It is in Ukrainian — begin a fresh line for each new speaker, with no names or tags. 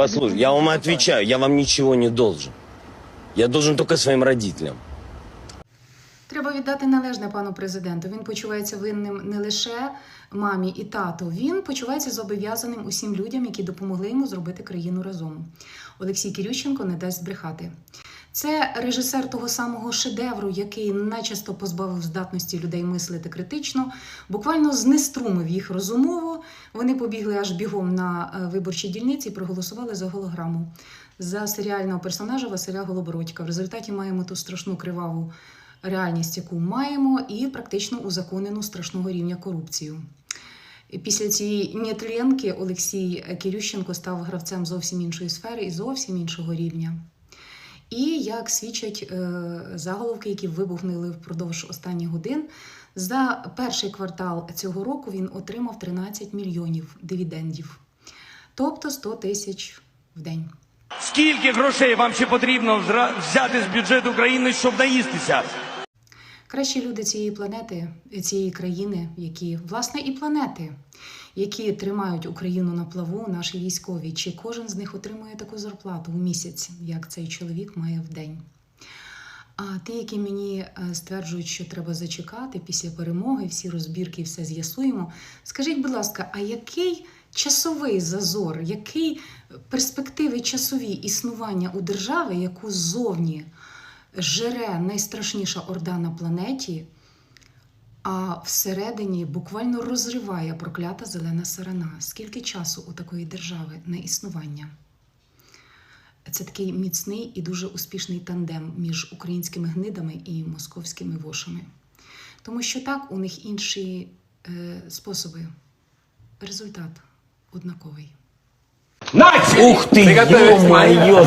Послушай, я вам отвечаю, я вам ничего не должен. Я должен только своим родителям.
Треба віддати належне пану президенту. Він почувається винним не лише мамі і тату. Він почувається зобов'язаним усім людям, які допомогли йому зробити країну разом. Олексій Кирющенко не дасть збрехати. Це режисер того самого шедевру, який начисто позбавив здатності людей мислити критично, буквально знеструмив їх розумово. Вони побігли аж бігом на е, виборчі дільниці і проголосували за голограму за серіального персонажа Василя Голобородька. В результаті маємо ту страшну криваву реальність, яку маємо, і практично узаконену страшного рівня корупцію. Після цієї нетленки Олексій Кирющенко став гравцем зовсім іншої сфери і зовсім іншого рівня. І як свідчать е, заголовки, які вибухнули впродовж останніх годин, за перший квартал цього року він отримав 13 мільйонів дивідендів, тобто 100 тисяч в день.
Скільки грошей вам ще потрібно взяти з бюджету України, щоб наїстися?
Кращі люди цієї планети, цієї країни, які власне і планети, які тримають Україну на плаву, наші військові. Чи кожен з них отримує таку зарплату в місяць, як цей чоловік має в день? А ті, які мені е, стверджують, що треба зачекати після перемоги, всі розбірки, все з'ясуємо. Скажіть, будь ласка, а який часовий зазор, які перспективи часові існування у держави, яку ззовні жере найстрашніша орда на планеті, а всередині буквально розриває проклята зелена сарана. Скільки часу у такої держави на існування? Це такий міцний і дуже успішний тандем між українськими гнидами і московськими вошами. Тому що так у них інші е, способи. Результат однаковий.
Ух ты, ё-моё,